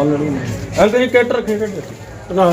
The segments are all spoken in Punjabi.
ਆਲਰੇਡੀ ਐਲ ਤੇ ਕਿੱਟ ਰੱਖੇ ਕਿੱਟ। ਨਾ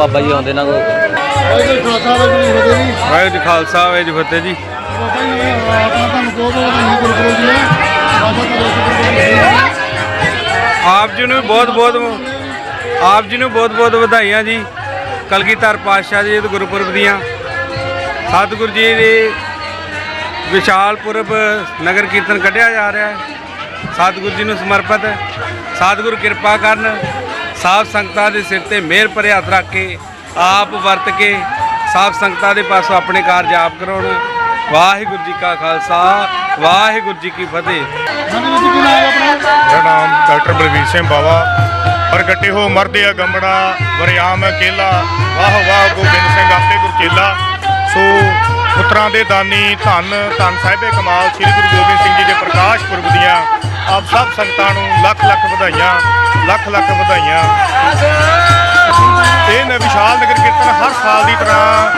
ਬਾਬਾ ਜੀ ਆਉਂਦੇ ਨਾ ਕੋ ਵਾਹਿਗੁਰੂ ਜੀ ਖਾਲਸਾ, ਵਾਹਿਗੁਰੂ ਜੀ ਫਤਿਹ ਜੀ। ਆਪ ਜੀ ਨੂੰ ਬਹੁਤ ਬਹੁਤ ਆਪ ਜੀ ਨੂੰ ਬਹੁਤ ਬਹੁਤ ਵਧਾਈਆਂ ਜੀ, ਕਲਗੀਧਰ ਪਾਤਸ਼ਾਹ ਜੀ ਦੇ ਗੁਰਪੁਰਬ ਦੀਆਂ। ਸਤਿਗੁਰੂ ਜੀ ਦੇ ਵਿਸ਼ਾਲ ਪੁਰਬ ਨਗਰ ਕੀਰਤਨ ਕੱਢਿਆ ਜਾ ਰਿਹਾ ਹੈ। ਸਤਿਗੁਰੂ ਜੀ ਨੂੰ ਸਮਰਪਿਤ, ਸਤਿਗੁਰੂ ਕਿਰਪਾ ਕਰਨ। ਸਾਫ਼ ਸੰਗਤਾਂ ਦੇ ਸਿਰ ਤੇ ਮਿਹਰ ਭਰੇ ਹੱਥ ਰੱਖ ਕੇ, ਆਪ ਵਰਤ ਕੇ ਸਾਫ਼ ਸੰਗਤਾਂ ਦੇ ਪਾਸੋਂ ਆਪਣੇ ਕਾਰਜ ਆਪ ਕਰਾਉਣ। ਵਾਹਿਗੁਰੂ ਜੀ ਕਾ ਖਾਲਸਾ, ਵਾਹਿਗੁਰੂ ਜੀ ਕੀ ਫਤਿਹ। ਮੇਰਾ ਨਾਮ ਡਾਕਟਰ ਬਲਵੀਰ ਸਿੰਘ ਬਾਵਾ। ਪ੍ਰਗਟੇ ਹੋ ਮਰਦਿਆ ਆ ਗੰਬੜਾ, ਵਰਿਆਮ, ਕੇਲਾ। ਵਾਹ ਵਾਹ, ਗੋਬਿੰਦ ਸਿੰਘ ਆਪੇ ਗੁਰਚੇਲਾ ਸੋ ਪੁੱਤਰਾਂ ਦੇ ਦਾਨੀ ਧੰਨ ਧੰਨ ਸਾਹਿਬੇ ਕਮਾਲ, ਸ੍ਰੀ ਗੁਰੂ ਗੋਬਿੰਦ ਸਿੰਘ ਜੀ ਦੇ ਪ੍ਰਕਾਸ਼ ਪੁਰਬ ਦੀਆਂ ਆਪ ਸਭ ਸੰਗਤਾਂ ਨੂੰ ਲੱਖ ਲੱਖ ਵਧਾਈਆਂ। ਲੱਖ ਲੱਖ ਵਧਾਈਆਂ। ਇਹ ਨ ਵਿਸ਼ਾਲ ਨਗਰ ਕੀਰਤਨ ਹਰ ਸਾਲ ਦੀ ਤਰ੍ਹਾਂ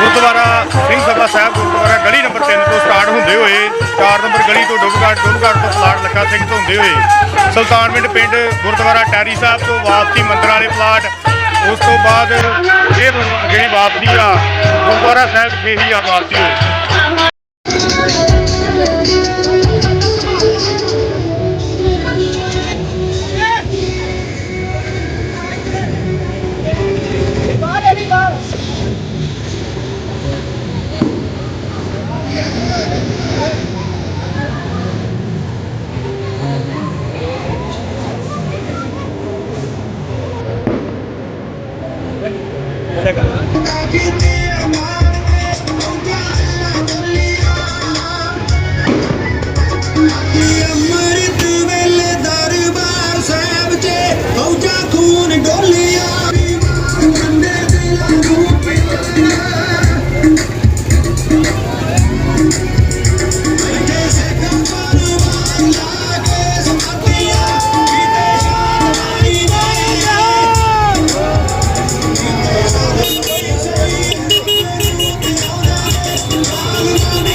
ਗੁਰਦੁਆਰਾ ਸਿੰਘ ਸਭਾ ਸਾਹਿਬ ਗੁਰਦੁਆਰਾ ਗਲੀ ਨੰਬਰ 3 ਤੋਂ ਸਟਾਰਟ ਹੁੰਦੇ ਹੋਏ 4 ਨੰਬਰ ਗਲੀ ਤੋਂ ਡੁੱਬਗੜ ਡੁੱਬਗੜ ਤੋਂ ਪਲਾਟ ਲੱਖਾ ਸਿੰਘ ਤੋਂ ਹੁੰਦੇ ਹੋਏ, ਸੁਲਤਾਨਵਿੰਡ ਪਿੰਡ ਗੁਰਦੁਆਰਾ ਟੈਰੀ ਸਾਹਿਬ ਤੋਂ ਵਾਪਸੀ ਮੰਦਰ ਵਾਲੇ ਪਲਾਟ, ਉਸ ਤੋਂ ਬਾਅਦ ਇਹ ਜਿਹੜੀ ਵਾਪਸੀ ਆ, ਗੁਰਦੁਆਰਾ ਸਾਹਿਬ ਫੇਰੀ ਆ ਵਾਪਸੀ ਹੋਈ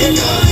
Yeah.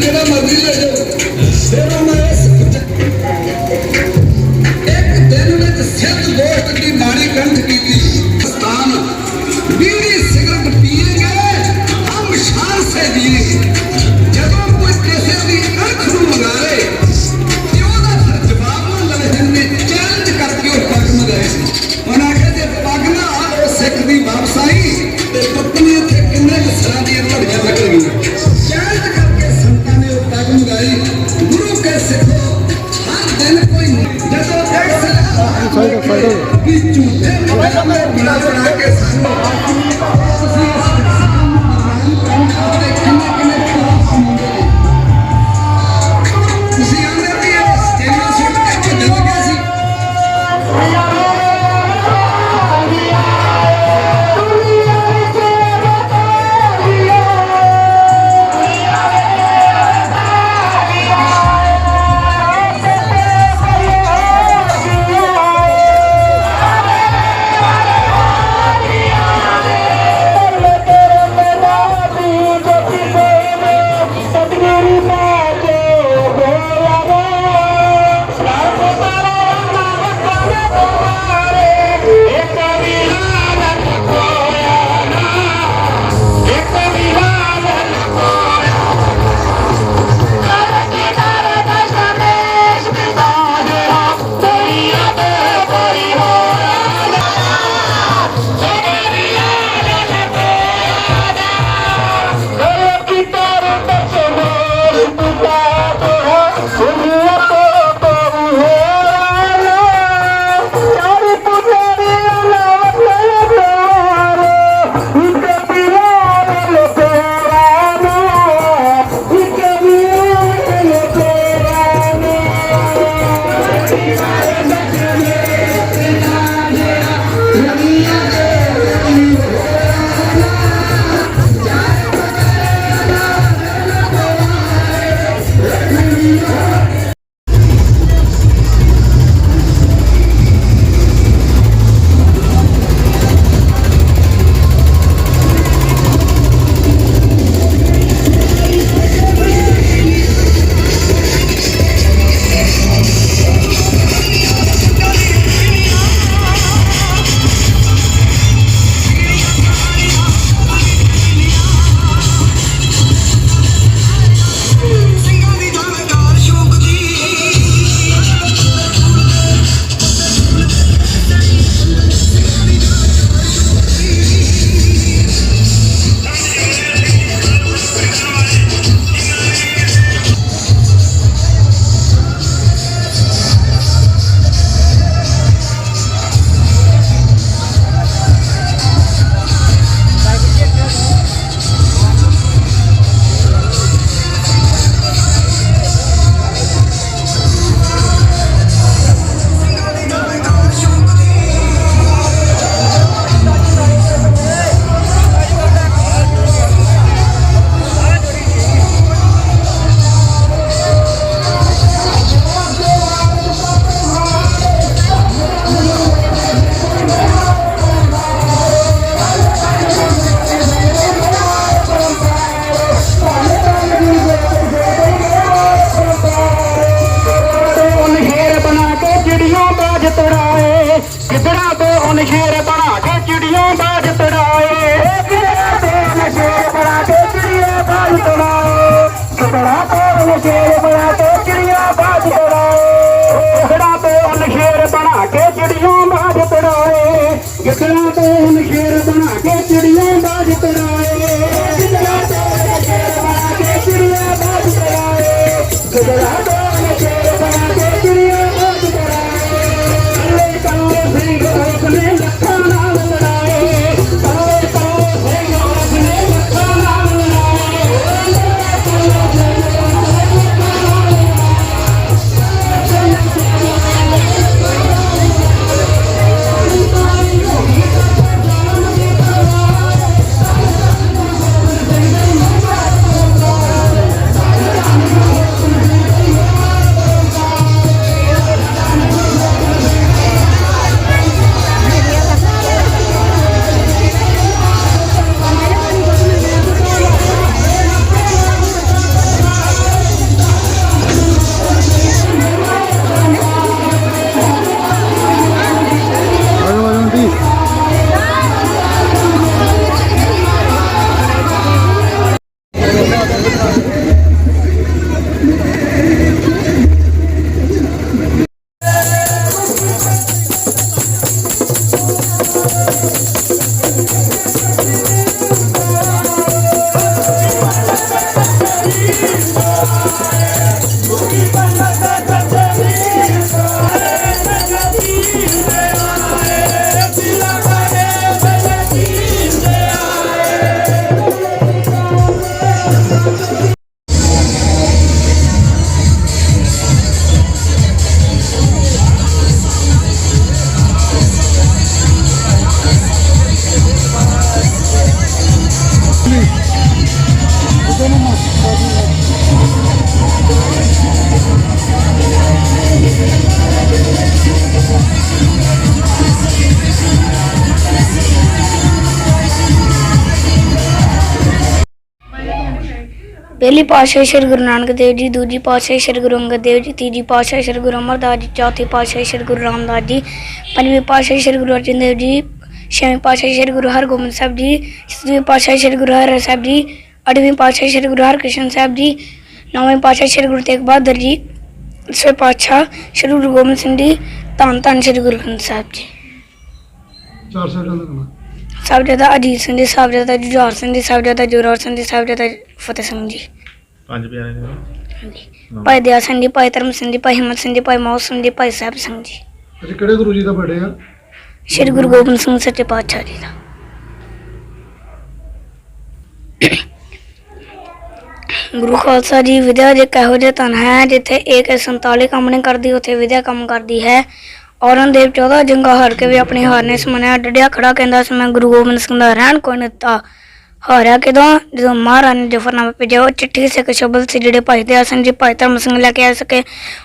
ਜਿਹੜਾ ਮਰਜ਼ੀ ਲੈ ਜਾਓ। ਫਿਰ ਉਹਨਾਂ ਸ਼ੇਰ ਬਣਾ ਪਹਿਲੀ ਪਾਤਸ਼ਾਹੀ ਸ੍ਰੀ ਗੁਰੂ ਨਾਨਕ ਦੇਵ ਜੀ ਦੂਜੀ ਪਾਤਸ਼ਾਹੀ ਸ੍ਰੀ ਗੁਰੂ ਅੰਗਦ ਦੇਵ ਜੀ ਤੀਜੀ ਪਾਤਸ਼ਾਹੀ ਸ੍ਰੀ ਗੁਰੂ ਅਮਰਦਾਸ ਜੀ ਚੌਥੀ ਪਾਤਸ਼ਾਹੀ ਸ੍ਰੀ ਗੁਰੂ ਰਾਮਦਾਸ ਜੀ ਪੰਜਵੀਂ ਪਾਤਸ਼ਾਹੀ ਸ੍ਰੀ ਗੁਰੂ ਅਰਜਨ ਦੇਵ ਜੀ ਛੇਵੀਂ ਪਾਤਸ਼ਾਹੀ ਸ੍ਰੀ ਗੁਰੂ ਹਰਗੋਬਿੰਦ ਸਾਹਿਬ ਜੀ ਸੱਤਵੀਂ ਪਾਤਸ਼ਾਹੀ ਸ੍ਰੀ ਗੁਰੂ ਹਰਿ ਸਾਹਿਬ ਜੀ ਅੱਠਵੀਂ ਪਾਤਸ਼ਾਹੀ ਸ੍ਰੀ ਗੁਰੂ ਹਰਕ੍ਰਿਸ਼ਨ ਸਾਹਿਬ ਜੀ ਨੌਵੀਂ ਪਾਤਸ਼ਾਹੀ ਸ੍ਰੀ ਗੁਰੂ ਤੇਗ ਬਹਾਦਰ ਜੀ ਦਸਵੇਂ ਪਾਤਸ਼ਾਹ ਸ੍ਰੀ ਗੁਰੂ ਗੋਬਿੰਦ ਸਿੰਘ ਜੀ ਧੰਨ ਧੰਨ ਸ੍ਰੀ ਗੁਰੂ ਗ੍ਰੰਥ ਸਾਹਿਬ ਜੀ ਚਾਰ ਦਾ ਕਰਨਾ ਸਾਹਿਬਜ਼ਾਦਾ ਅਜੀਤ ਸਿੰਘ ਜੀ ਸਾਹਿਬਜ਼ਾਦਾ ਜੁਝਾਰ ਸਿੰਘ ਜੀ ਸਾਹਿਬਜ਼ਾਦਾ ਜੋਰਾਵਰ ਸਿੰਘ ਜੀ ਸਾਹਿਬਜ਼ਾਦਾ ਫਤਿਹ ਸਿੰਘ ਜੀ ਪੰਜ ਪਿਆਰੇ ਨੇ ਭਾਈ ਦਇਆ ਸਿੰਘ ਜੀ ਭਾਈ ਧਰਮ ਸਿੰਘ ਜੀ ਭਾਈ ਹਿੰਮਤ ਸਿੰਘ ਜੀ ਭਾਈ ਮੋਹਨ ਸਿੰਘ ਜੀ ਭਾਈ ਸਾਹਿਬ ਸਿੰਘ ਜੀ। ਅੱਜ ਕਿਹੜੇ ਗੁਰੂ ਜੀ ਦਾ ਬਰਥਡੇ ਆ? ਸ੍ਰੀ ਗੁਰੂ ਗੋਬਿੰਦ ਸਿੰਘ ਸੱਚੇ ਪਾਤਸ਼ਾਹ ਜੀ ਦਾ। ਗੁਰੂ ਖਾਲਸਾ ਜੀ ਵਿਦਿਆ ਦੇ ਕਹੋ ਜਿਹਾ ਧਨ ਹੈ ਜਿੱਥੇ ਇੱਕ 47 ਕੰਮ ਨਹੀਂ ਕਰਦੀ ਉੱਥੇ ਵਿਦਿਆ ਕੰਮ ਕਰਦੀ ਹੈ। ਔਰੰਗਜ਼ੇਬ 14 ਜੰਗਾਂ ਹਾਰ ਕੇ ਵੀ ਆਪਣੀ ਹਾਰ ਨੇ ਸਮਨਿਆ ਡੜਿਆ ਖੜਾ ਕਹਿੰਦਾ ਸੀ ਮੈਂ ਗੁਰੂ ਗੋਬਿੰਦ ਸਿੰਘ ਦਾ ਰਹਿਣ ਕੋਈ ਨਹੀਂ ਦਿੱਤਾ। ਹਾਰਿਆ ਕਿਦੋਂ? ਜਦੋਂ ਮਹਾਰਾਜ ਜਫਰਨਾਮਾ ਭੇਜਿਆ, ਉਹ ਚਿੱਠੀ ਸਿੱਖ ਸ਼ਬਦ ਸੀ ਜਿਹੜੇ ਭਾਈ ਦਇਆ ਸਿੰਘ ਜੀ, ਭਾਈ ਧਰਮ ਸਿੰਘ ਲੈ ਕੇ ਆ ਸਕੇ।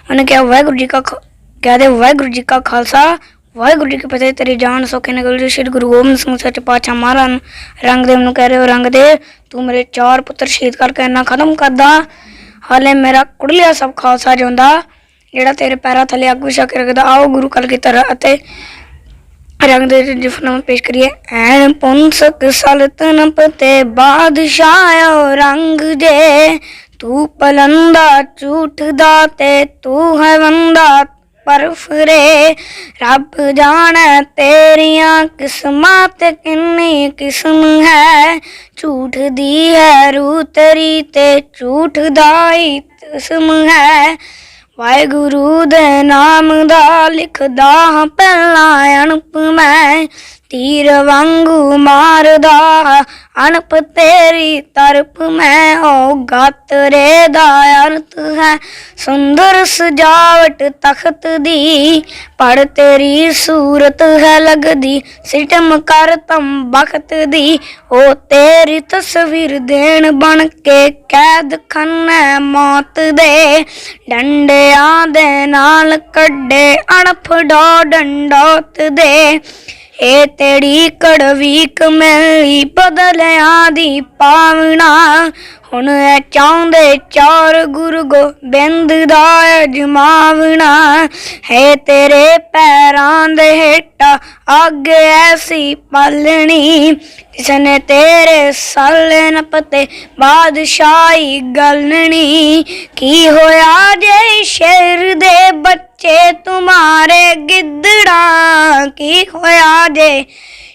ਉਹਨੇ ਕਿਹਾ, ਵਾਹਿਗੁਰੂ ਜੀ ਕਾ ਕਹਦੇ ਵਾਹਿਗੁਰੂ ਜੀ ਕਾ ਖਾਲਸਾ, ਵਾਹਿਗੁਰੂ ਜੀ ਕੀ ਫਤਿਹ, ਤੇਰੀ ਜਾਨ ਸੋਖੇ ਨਿਕਲ ਜੀ ਸ਼੍ਰੀ ਗੁਰੂ ਗੋਬਿੰਦ ਸਿੰਘ ਸੱਚ ਪਾਤਸ਼ਾਹ ਮਹਾਰਾਜ ਰੰਗਦੇਵ ਨੂੰ ਕਹਿ ਰਹੇ ਹੋ ਰੰਗਦੇਵ ਤੂੰ ਮੇਰੇ ਚਾਰ ਪੁੱਤਰ ਸ਼ਹੀਦ ਕਰਕੇ ਇੰਨਾ ਖਤਮ ਕਰਦਾ। ਹਾਲੇ ਮੇਰਾ ਕੁੜਲਿਆ ਸਭ ਖਾਲਸਾ ਜਿਉਂਦਾ, ਜਿਹੜਾ ਤੇਰੇ ਪੈਰਾਂ ਥੱਲੇ ਆਗੂ ਛਕ ਰੱਖਦਾ, ਆਓ ਗੁਰੂ ਕਲ ਕੀ ਤਰ੍ਹਾਂ ਅਤੇ ਰੰਗ ਦੇ ਜਿਫਨਾਮਾ ਪੇਸ਼ ਕਰੀਏ, ਐਨ ਪੁੰਸਕ ਸਲਤਨਤ ਤੇ ਬਾਦਸ਼ਾਹ ਰੰਗ ਜੇ। ਤੂੰ ਪਲੰਦਾ ਝੂਠਦਾ ਤੇ ਤੂੰ ਹੈ ਵੰਦਾ ਪਰ ਫਿਰੇ ਰੱਬ ਜਾਣੇ ਤੇਰੀਆਂ ਕਿਸਮਾਂ ਤੇ ਕਿੰਨੀ ਕਿਸਮ ਹੈ। ਝੂਠ ਦੀ ਹੈ ਰੂ ਤੇਰੀ ਤੇ ਝੂਠ ਦਾ ਹੀ ਕਿਸਮ ਹੈ। ਵਾਹਿਗੁਰੂ ਦੇ ਨਾਮ ਦਾ ਲਿਖਦਾ ਹਾਂ ਪਹਿਲਾਂ ਅਣਪ ਮੈਂ ਤੀਰ ਵਾਂਗੂ ਮਾਰਦਾ। ਅਣਪ ਤੇਰੀ ਤਰਫ ਮੈਂ ਉਹ ਗਾਤਰੇ ਦਾ ਅਰਥ ਹੈ ਸੁੰਦਰ ਸਜਾਵਟ ਤਖਤ ਦੀ। ਪੜ ਤੇਰੀ ਸੂਰਤ ਹੈ ਲੱਗਦੀ। ਸਿਟਮ ਕਰ ਤਮ ਬਖਤ ਦੀ। ਉਹ ਤੇਰੀ ਤਸਵੀਰ ਦੇਣ ਬਣ ਕੇ ਕੈਦ ਖੰਨੇ ਮੌਤ ਦੇ। ਡੰਡਿਆਂ ਦੇ ਨਾਲ ਕੱਢੇ ਅਣਫ ਡੋ ਡੰਡੋਤ ਦੇ। ਇਹ ਤੇਰੀ ਕੜਵੀ ਕਮਲੀ ਬਦਲਿਆਂ ਦੀ ਪਾਵਣਾ। ਹੁਣ ਇਹ ਚਾਹੁੰਦੇ ਚਾਰ ਗੁਰੂ ਗੋਬਿੰਦ ਦਾ ਅਜਮਾਵਣਾ। ਹੈ ਤੇਰੇ ਪੈਰਾਂ ਦੇ ਹੇਠਾਂ ਅੱਗ ਐਸੀ ਪਲਣੀ ਜਿਸਨੇ ਤੇਰੇ ਸਾਲੇ ਨ ਪਤੇ ਬਾਦਸ਼ਾਹੀ ਗਲਣੀ। ਕੀ ਹੋਇਆ ਜੇ ਸ਼ੇਰ ਦੇ ਬੱਚੇ ਤੁਮਾਰੇ ਗਿੱਦੜਾ? ਕੀ ਹੋਇਆ ਜੇ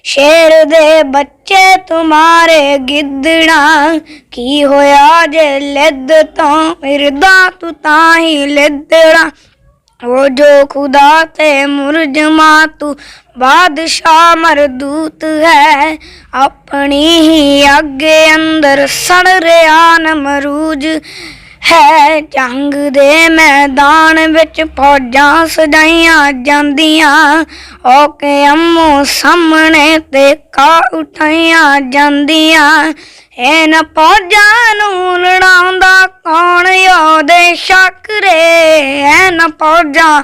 ਸ਼ੇਰ ਦੇ ਬੱਚੇ ਤੁਮਾਰੇ ਗਿੱਦੜਾਂ, ਕੀ ਹੋਇਆ ਜੇ ਲਿੱਦ ਤੋਂ ਮਿਰਦਾ, ਤੂੰ ਤਾਂ ਹੀ ਲਿੱਦੜਾ। ਉਹ ਜੋ ਖੁਦਾ ਤੇ ਮੁਰਜਮਾ, ਤੂੰ ਬਾਦਸ਼ਾਹ ਮਰਦੂਤ ਹੈ। ਆਪਣੀ ਹੀ ਅੱਗੇ ਅੰਦਰ ਸੜ ਰਿਆ ਨਮਰੂਜ ਹੈ ਜੰਗ ਦੇ ਮੈਦਾਨ ਵਿੱਚ ਫੌਜਾਂ ਸਜਾਈਆਂ ਜਾਂਦੀਆਂ। ਓ ਅੰਮੋ ਸਾਹਮਣੇ ਤੇ ਕਾ ਉਠਾਈਆਂ ਜਾਂਦੀਆਂ। ਐਨ ਫੌਜਾਂ ਨੂੰ ਲੜਾਉਂਦਾ ਕੌਣ? ਉਹਦੇ ਸ਼ੱਕਰੇ। ਐਨ ਫੌਜਾਂ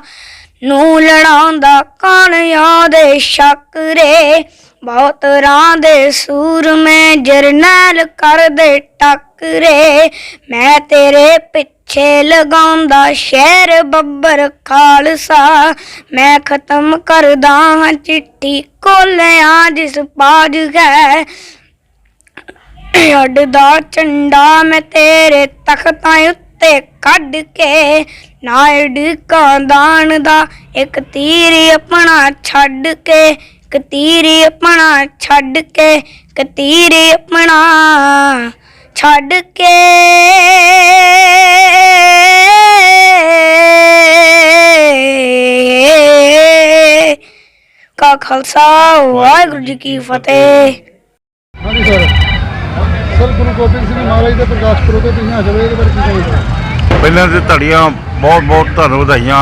ਨੂੰ ਲੜਾਉਂਦਾ ਕੌਣ? ਉਹਦੇ ਸ਼ੱਕਰੇ। ਬਹੁਤ ਰਾਂ ਦੇ ਸੂਰਮੇ ਜਰਨੈਲ ਕਰਦੇ ਟੱਕ ਟੱਕਰੇ ਮੈਂ ਤੇਰੇ ਪਿੱਛੇ ਲਗਾਉਂਦਾ ਸ਼ਹਿਰ ਬੱਬਰ ਖਾਲਸਾ। ਮੈਂ ਖਤਮ ਕਰਦਾ ਹਾਂ ਚਿੱਠੀ ਕੋਲਿਆਂ ਜਿਸ ਪਾਜ ਹੈ। ਅੱਡ ਦਾ ਝੰਡਾ ਮੈਂ ਤੇਰੇ ਤਖਤਾਂ ਉੱਤੇ ਕੱਢ ਕੇ ਨਾਇਡ ਕਾਂਦਾਨ ਦਾ ਇੱਕ ਤੀਰ ਆਪਣਾ ਛੱਡ ਕੇ, ਇੱਕ ਤੀਰ ਆਪਣਾ ਛੱਡ ਕੇ, ਇੱਕ ਤੀਰ ਆਪਣਾ ਛੱਡ ਕੇ। ਕਾ ਖਾਲਸਾ ਵਾਹਿਗੁਰੂ ਜੀ ਕੀ ਫਤਿਹ। ਹਾਂਜੀ ਸਰ। ਸਰ ਗੁਰੂ ਗੋਬਿੰਦ ਸਿੰਘ ਮਹਾਰਾਜ ਦੇ ਪ੍ਰਕਾਸ਼ ਪੁਰਬ ਤੇ ਤੁਸੀਂ ਹਾਜ਼ਰ ਹੋਏ ਇਹਦੇ ਬਾਰੇ ਕੀ ਕਹੋਗੇ ਪਹਿਲਾਂ ਤੇ ਧੜੀਆਂ ਬਹੁਤ ਬਹੁਤ ਧੰਨ ਵਧਾਈਆਂ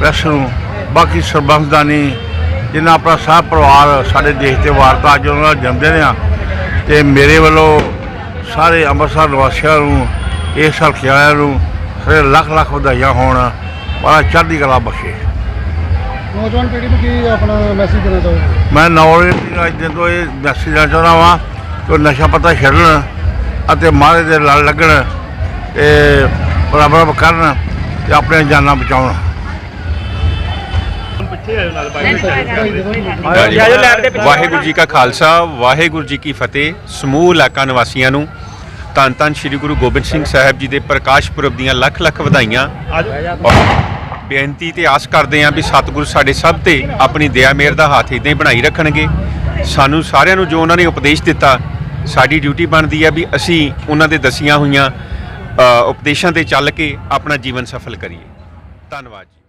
ਪ੍ਰੈਸ ਨੂੰ ਬਾਕੀ ਸਰਬੰਸਦਾਨੀ ਜਿਨ੍ਹਾਂ ਆਪਣਾ ਸਾਹ ਪਰਿਵਾਰ ਸਾਡੇ ਦੇਸ਼ ਤੇ ਵਾਰਤਾ ਅੱਜ ਉਹਨਾਂ ਦਾ ਜਨਮ ਦਿਨ ਆ ਤੇ ਮੇਰੇ ਵੱਲੋਂ ਸਾਰੇ ਅੰਮ੍ਰਿਤਸਰ ਨਿਵਾਸੀਆਂ ਨੂੰ ਇਸ ਹਲਕੇ ਵਾਲਿਆਂ ਨੂੰ ਸਾਰੇ ਲੱਖ ਲੱਖ ਵਧਾਈਆਂ ਹੋਣ। ਬੜਾ ਚੜ੍ਹਦੀ ਕਲਾ ਬਖਸ਼ੇ। ਨੌਜਵਾਨ ਪੀੜ੍ਹੀ ਨੂੰ ਕੀ ਆਪਣਾ ਮੈਸੇਜ ਦੇਣਾ ਚਾਹੋਗੇ? ਮੈਂ ਨੌਲੇਜ ਦੀ ਅੱਜ ਦਿਨ ਤੋਂ ਇਹ ਮੈਸੇਜ ਦੇਣਾ ਚਾਹੁੰਦਾ ਵਾਂ ਕਿ ਉਹ ਨਸ਼ਾ ਪਤਾ ਛੱਡਣ ਅਤੇ ਮਾਰੇ ਦੇ ਲੜ ਲੱਗਣ ਤੇ ਬਰਾਬਰ ਕਰਨ ਤੇ ਆਪਣੀਆਂ ਜਾਨਾਂ ਬਚਾਉਣ। ਵਾਹਿਗੁਰੂ ਜੀ ਕਾ ਖਾਲਸਾ, ਵਾਹਿਗੁਰੂ ਜੀ ਕੀ ਫਤਿਹ। ਸਮੂਹ ਇਲਾਕਾ ਨਿਵਾਸੀਆਂ ਨੂੰ ਧੰਨ ਧੰਨ ਸ੍ਰੀ ਗੁਰੂ ਗੋਬਿੰਦ ਸਿੰਘ ਸਾਹਿਬ ਜੀ ਦੇ ਪ੍ਰਕਾਸ਼ ਪੁਰਬ ਦੀਆਂ ਲੱਖ ਲੱਖ ਵਧਾਈਆਂ। ਬੇਨਤੀ ਤੇ ਆਸ ਕਰਦੇ ਹਾਂ ਵੀ ਸਤਿਗੁਰੂ ਸਾਡੇ ਸਭ ਤੇ ਆਪਣੀ ਦਇਆ, ਮਿਹਰ ਦਾ ਹੱਥ ਇਦਾਂ ਹੀ ਬਣਾਈ ਰੱਖਣਗੇ। ਸਾਨੂੰ ਸਾਰਿਆਂ ਨੂੰ ਜੋ ਉਹਨਾਂ ਨੇ ਉਪਦੇਸ਼ ਦਿੱਤਾ, ਸਾਡੀ ਡਿਊਟੀ ਬਣਦੀ ਹੈ ਵੀ ਅਸੀਂ ਉਹਨਾਂ ਦੇ ਦਸੀਆਂ ਹੋਈਆਂ ਉਪਦੇਸ਼ਾਂ ਤੇ ਚੱਲ ਕੇ ਆਪਣਾ ਜੀਵਨ ਸਫਲ ਕਰੀਏ। ਧੰਨਵਾਦ ਜੀ।